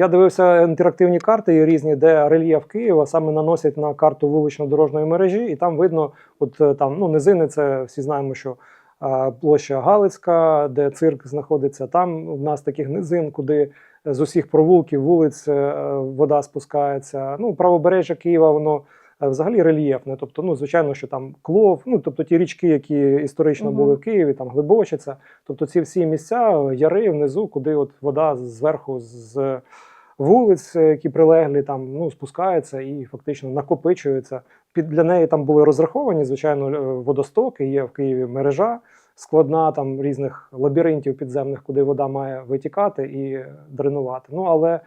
Я дивився інтерактивні карти різні, де рельєф Києва саме наносять на карту вулично-дорожньої мережі, і там видно, от е, там ну низини, це всі знаємо, що е, площа Галицька, де цирк знаходиться. Там в нас таких низин, куди з усіх провулків, вулиць е, вода спускається. Ну, правобережжя Києва, воно е, взагалі рельєфне. Тобто, ну звичайно, що там клов, ну тобто ті річки, які історично були в Києві, там Глибочиця. Тобто ці всі місця, яри внизу, куди от вода зверху з вулиць, е, які прилеглі, там ну спускається і фактично накопичується. Під для неї там були розраховані, звичайно, е, водостоки. Є в Києві мережа складна там різних лабіринтів підземних, куди вода має витікати і дренувати. Ну але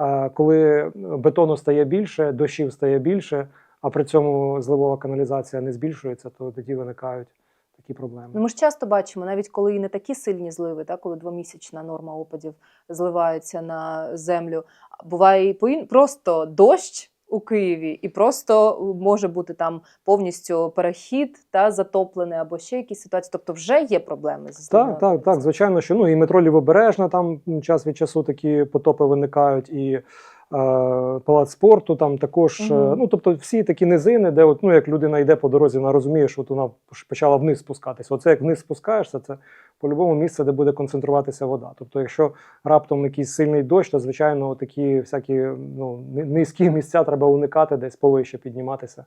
е, коли бетону стає більше, дощів стає більше, а при цьому зливова каналізація не збільшується, то тоді виникають такі проблеми. Ну, ми ж часто бачимо, навіть коли і не такі сильні зливи, так, коли двомісячна норма опадів зливається на землю. Буває і по- просто дощ у Києві, і просто може бути там повністю перехід та затоплений або ще якісь ситуації. Тобто вже є проблеми з. Так, так, так. Звичайно, що ну і метро Лівобережна там час від часу такі потопи виникають, і палац спорту там також. угу. Ну тобто всі такі низини, де от, ну, як людина йде по дорозі, вона розуміє, що от вона почала вниз спускатися. Оце як вниз спускаєшся, це по-любому місце, де буде концентруватися вода. Тобто, якщо раптом якийсь сильний дощ, то звичайно такі всякі ну, ни- низькі місця треба уникати, десь повище підніматися.